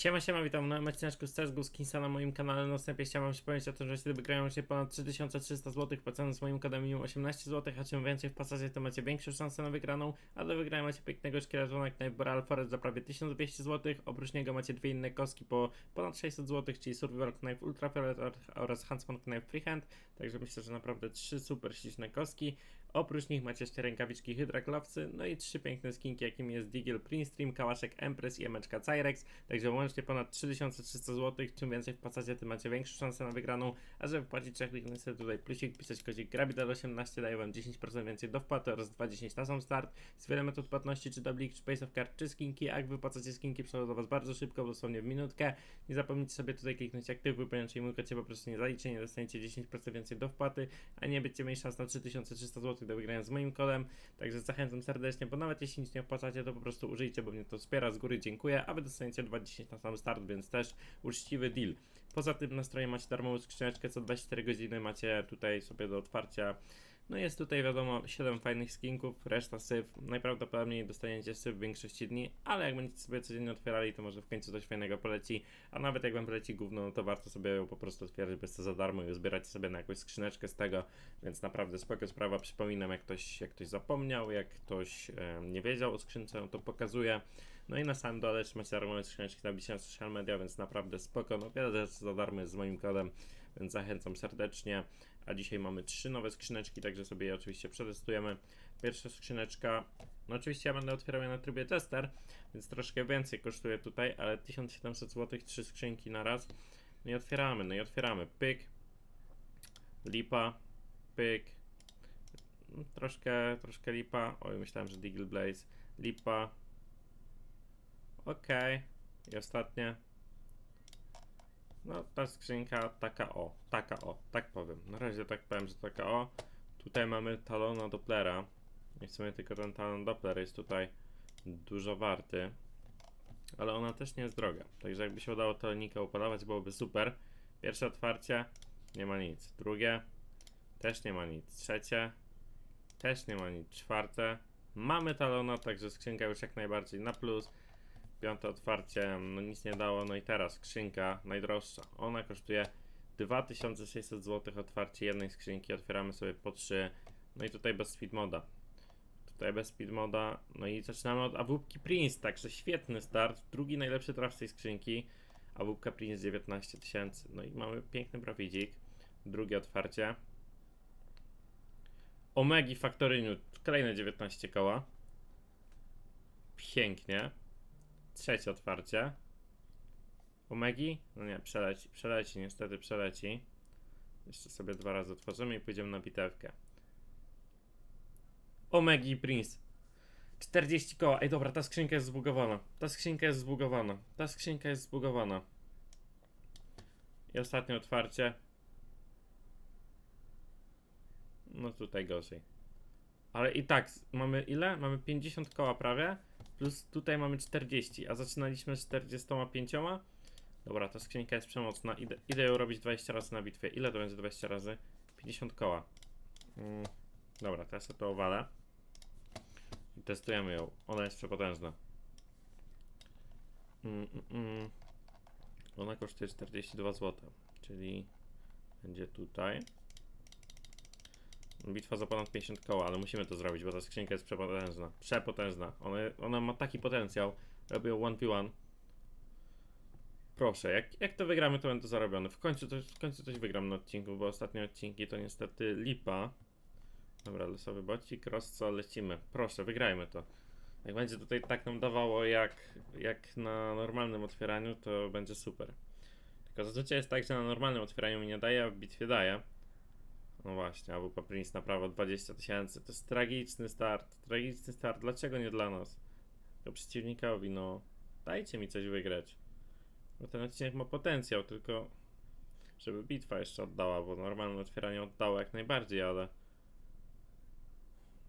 Siema, siema, witam na odcineczku z CSGO Skinsa na moim kanale. Na wstępie chciałem wam przypomnieć o tym, że jeśli wygrają się ponad 3300 zł płacąc z moim kodem minimum 18 zł, a czym więcej w pasażie, to macie większe szanse na wygraną, a do wygrania macie pięknego szkieletona Knife Boral Forest za prawie 1200 zł. Oprócz niego macie dwie inne kostki po ponad 600 zł, czyli Survival Knife Ultra Ferret oraz Huntsman Knife Freehand. Także myślę, że naprawdę trzy super śliczne kostki. Oprócz nich macie jeszcze rękawiczki Hydra Glowsy, no i trzy piękne skinki, jakimi jest Digel Prince Stream, Kałaszek Empress i Emeczka Cyrex. Także łącznie ponad 3300 zł. Czym więcej wpłacacie, tym macie większą szansę na wygraną. A żeby wpłacić, kliknąć sobie tutaj plusik, pisać kodzik GRABIDAL18, daje wam 10% więcej do wpłaty oraz 2,10 na sam start. Z wiele metod płatności, czy Doblik, czy Pace of Card, czy skinki. Jak wypłacacie skinki, przychodzą do was bardzo szybko, dosłownie w minutkę. Nie zapomnijcie sobie tutaj kliknąć aktywuj, ponieważ mój kod się po prostu nie zaliczy, nie dostaniecie 10% więcej do wpłaty, a nie będziecie mieli szans na 3300 zł do wygrania z moim kodem. Także zachęcam serdecznie, bo nawet jeśli nic nie wpłacacie, to po prostu użyjcie, bo mnie to wspiera. Z góry dziękuję, a wy dostaniecie 2,10 na sam start, więc też uczciwy deal. Poza tym na stronie macie darmową skrzyneczkę, co 24 godziny macie tutaj sobie do otwarcia. No jest tutaj wiadomo 7 fajnych skinków, reszta syf. Najprawdopodobniej dostaniecie syf w większości dni, ale jak będziecie sobie codziennie otwierali, to może w końcu coś fajnego poleci. A nawet jak wam poleci gówno, no to warto sobie ją po prostu otwierać bez to za darmo i zbierać sobie na jakąś skrzyneczkę z tego, więc naprawdę spoko sprawa. Przypominam, jak ktoś, jak ktoś zapomniał, jak ktoś e, nie wiedział o skrzynce, no to pokazuję. No i na samym dole macie darmowe skrzyneczki na na social media, więc naprawdę spoko. No wiele rzeczy za darmo jest z moim kodem, więc zachęcam serdecznie. A dzisiaj mamy trzy nowe skrzyneczki, także sobie je oczywiście przetestujemy. Pierwsza skrzyneczka, no oczywiście ja będę otwierał je na trybie tester, więc troszkę więcej kosztuje tutaj, ale 1700 zł, trzy skrzynki na raz. No i otwieramy, no i otwieramy. Pyk, lipa, pyk, no, troszkę, troszkę lipa. Oj, myślałem, że Deagle Blaze, lipa. Okej, i ostatnie. No, ta skrzynka taka o, taka o, tak powiem. Na razie tak powiem, że taka o. Tutaj mamy talona Dopplera. I w sumie tylko ten talon Doppler jest tutaj dużo warty. Ale ona też nie jest droga. Także jakby się udało talonika upadawać, byłoby super. Pierwsze otwarcie, nie ma nic. Drugie, też nie ma nic. Trzecie, też nie ma nic. Czwarte, mamy talona, także skrzynka już jak najbardziej na plus. Piąte otwarcie, no nic nie dało. No i teraz skrzynka najdroższa. Ona kosztuje 2600 zł. Otwarcie jednej skrzynki. Otwieramy sobie po 3. No i tutaj bez speed moda. Tutaj bez speed moda. No i zaczynamy od awupki Prince. Także świetny start. Drugi najlepszy traf z tej skrzynki. Awupka Prince 19 tysięcy. No i mamy piękny profitik. Drugie otwarcie. Omegi Factory Nude. Kolejne 19 koła. Pięknie. Trzecie otwarcie. Omegi? No nie, przeleci, przeleci, niestety przeleci. Jeszcze sobie dwa razy otworzymy i pójdziemy na bitewkę. Omegi Prince. 40 koła. Ej, dobra, ta skrzynka jest zbugowana. Ta skrzynka jest zbugowana. Ta skrzynka jest zbugowana. I ostatnie otwarcie. No tutaj gorzej. Ale i tak, mamy ile? Mamy 50 koła prawie. Plus tutaj mamy 40, a zaczynaliśmy z 45. Dobra, ta skrzynka jest przemocna. Idę, idę ją robić 20 razy na bitwie. Ile to będzie 20 razy? 50 koła. Mm, dobra, teraz to owalę. I testujemy ją. Ona jest przepotężna. Mm, mm, mm. Ona kosztuje 42 zł, czyli będzie tutaj. Bitwa za ponad 50 koła, ale musimy to zrobić, bo ta skrzynka jest przepotężna. Przepotężna. Ona, ona ma taki potencjał. Robię ją 1v1. Proszę, jak, jak to wygramy, to będę zarobiony. W końcu, coś, w końcu coś wygram na odcinku, bo ostatnie odcinki to niestety lipa. Dobra, losowy bocik, rozco, lecimy. Proszę, wygrajmy to. Jak będzie tutaj tak nam dawało jak, jak na normalnym otwieraniu, to będzie super. Tylko zazwyczaj jest tak, że na normalnym otwieraniu mi nie daje, a w bitwie daje. No właśnie, AWP Prince na prawo 20 tysięcy. To jest tragiczny start. Tragiczny start. Dlaczego nie dla nas? Tylko przeciwnikowi, no dajcie mi coś wygrać. Bo ten odcinek ma potencjał, tylko żeby bitwa jeszcze oddała, bo normalne otwieranie oddało jak najbardziej, ale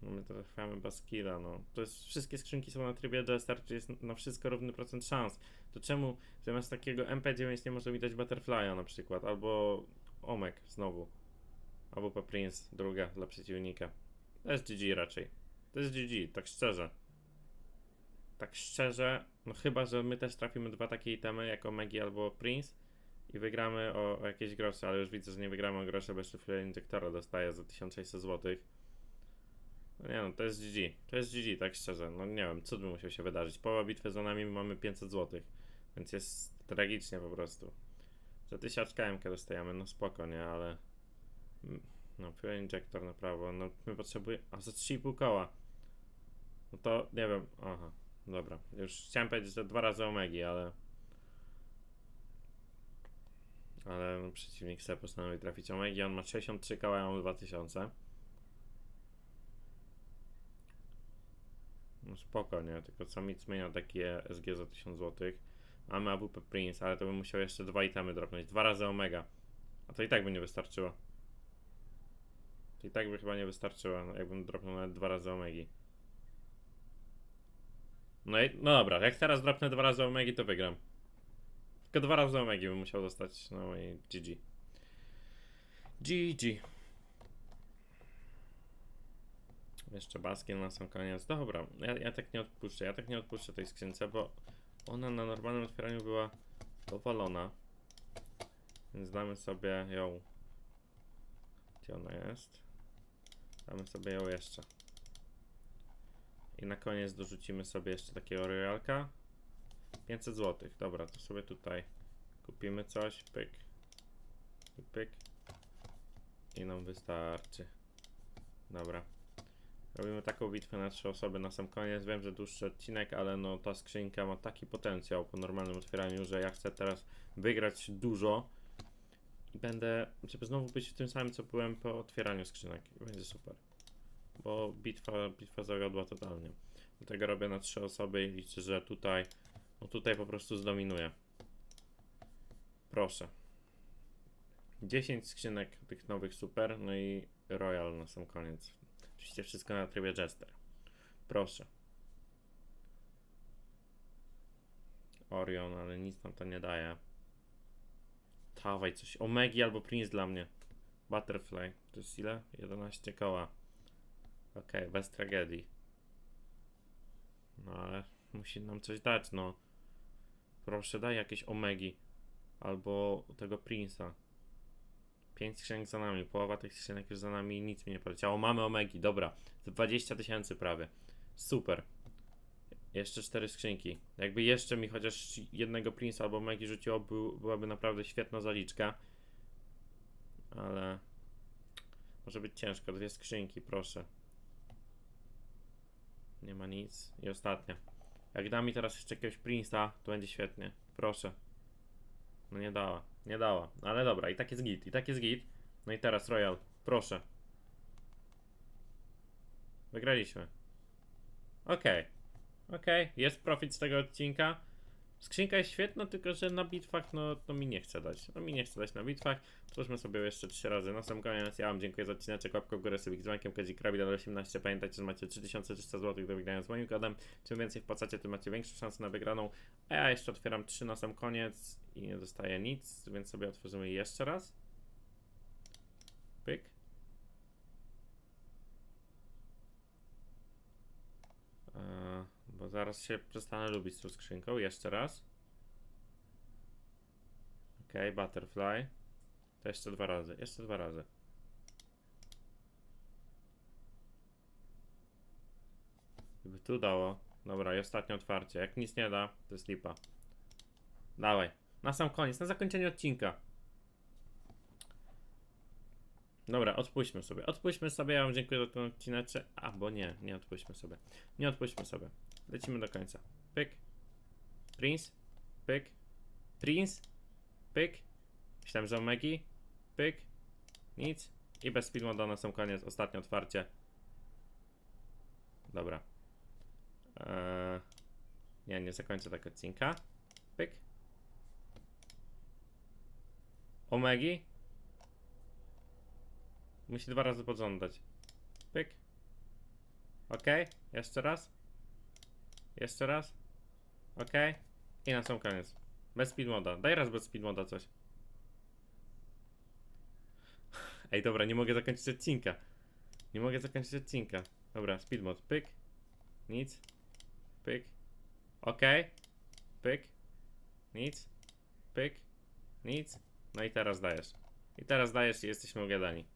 no my to trwamy bez killa, no. To jest, wszystkie skrzynki są na trybie Jester, czyli jest na wszystko równy procent szans. To czemu zamiast takiego MP9 nie może mi dać Butterfly'a na przykład, albo Omek znowu, albo Prince druga dla przeciwnika. To jest GG raczej. To jest GG, tak szczerze. Tak szczerze, no chyba, że my też trafimy dwa takie itemy, jak Omegi albo Prince i wygramy o, o jakieś grosze, ale już widzę, że nie wygramy o grosze, bo jeszcze Flare Injectora dostaję za 1600 zł. No nie no, to jest GG. To jest GG, tak szczerze. No nie wiem, cud by musiał się wydarzyć. Połowa bitwy za nami mamy 500 zł. Więc jest tragicznie po prostu. Za 1000 KMK dostajemy, no spoko, nie, ale... No, Fuel Injector na prawo, no my potrzebujemy... A za 3,5 koła. No to, nie wiem, aha, dobra. Już chciałem powiedzieć, że dwa razy Omegi, ale... Ale no, przeciwnik sobie postanowił trafić Omegi, on ma 63 koła, ja mam 2000. No spoko, nie? Tylko co mi zmienia takie SG za 1000 zł. Mamy AWP Prince, ale to bym musiał jeszcze dwa itemy dropnąć. Dwa razy Omega. A to i tak by nie wystarczyło. I tak by chyba nie wystarczyło, jakbym dropnął nawet dwa razy Omegi. No i, no dobra, jak teraz dropnę dwa razy Omegi, to wygram. Tylko dwa razy Omegi bym musiał dostać, no i GG. GG. Jeszcze baskin na sam koniec. Dobra, ja, ja tak nie odpuszczę. Ja tak nie odpuszczę tej skrzynce, bo ona na normalnym otwieraniu była powalona. Więc damy sobie ją. Gdzie ona jest? Damy sobie ją jeszcze. I na koniec dorzucimy sobie jeszcze takiego royalka. 500 zł. Dobra, to sobie tutaj kupimy coś. Pyk. I pyk. I nam wystarczy. Dobra. Robimy taką bitwę na trzy osoby na sam koniec. Wiem, że dłuższy odcinek, ale no ta skrzynka ma taki potencjał po normalnym otwieraniu, że ja chcę teraz wygrać dużo będę, żeby znowu być w tym samym, co byłem po otwieraniu skrzynek. Będzie super. Bo bitwa, bitwa zawiodła totalnie. Dlatego robię na trzy osoby i liczę, że tutaj, no tutaj po prostu zdominuję. Proszę. 10 skrzynek tych nowych super, no i Royal na sam koniec. Oczywiście wszystko na trybie Jester. Proszę. Orion, ale nic nam to nie daje. Dawaj coś. Omegi albo Prince dla mnie. Butterfly. To jest ile? 11 koła. Okej, bez tragedii. No ale musi nam coś dać, no. Proszę, daj jakieś Omegi. Albo tego Prince'a. 5 skrzynek za nami, połowa tych skrzynek już za nami nic mi nie poleciało. Mamy Omegi, dobra. 20 tysięcy prawie. Super. Jeszcze 4 skrzynki. Jakby jeszcze mi chociaż jednego Prince'a albo Omegi rzuciło, był, byłaby naprawdę świetna zaliczka. Ale... Może być ciężko. Dwie skrzynki, proszę. Nie ma nic. I ostatnia. Jak da mi teraz jeszcze jakiegoś Prince'a, to będzie świetnie. Proszę. No nie dała, nie dała. Ale dobra, i tak jest git, i tak jest git. No i teraz Royal, proszę. Wygraliśmy. Okej. Okej, jest profit z tego odcinka. Skrzynka jest świetna, tylko że na bitwach, no to mi nie chce dać. No mi nie chce dać na bitwach. Otwórzmy sobie jeszcze trzy razy. Na sam koniec ja wam dziękuję za odcinek. Łapkę w górę sobie z dzwonkiem, kodzik Krabidal 18. Pamiętajcie, że macie 3300 zł do wygrania z moim kodem. Czym więcej wpłacacie, tym macie większe szanse na wygraną. A ja jeszcze otwieram trzy na sam koniec i nie dostaję nic, więc sobie otworzymy jeszcze raz. Pyk. Eee, bo zaraz się przestanę lubić z tą skrzynką. Jeszcze raz. Okej, butterfly. To jeszcze dwa razy. Jeszcze dwa razy. Gdyby tu dało. Dobra, i ostatnie otwarcie. Jak nic nie da, to jest lipa. Dawaj. Na sam koniec, na zakończenie odcinka. Dobra, odpuśćmy sobie. Odpuśćmy sobie, ja wam dziękuję za ten odcinek. A, bo nie, nie odpuśćmy sobie. Nie odpuśćmy sobie. Lecimy do końca. Pyk. Prince. Pyk. Prince. Pyk. Myślałem, że Omegi. Pyk. Nic. I bez speedmoda na sam koniec. Ostatnie otwarcie. Dobra. Eee, Nie, nie zakończę tak odcinka. Pyk. Omegi. Musi dwa razy pod rząd dać. Pyk. Ok, jeszcze raz. Jeszcze raz. Ok. I na sam koniec. Bez speed moda. Daj raz bez speed moda coś. Ej, dobra, nie mogę zakończyć odcinka. Nie mogę zakończyć odcinka. Dobra, speed mod. Pyk. Nic. Pyk. Ok. Pyk. Nic. Pyk. Nic. No i teraz dajesz. I teraz dajesz i jesteśmy ugadani.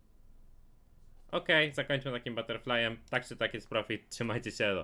Okej, zakończmy takim butterflyem. Tak czy tak jest profit. Trzymajcie się. elo.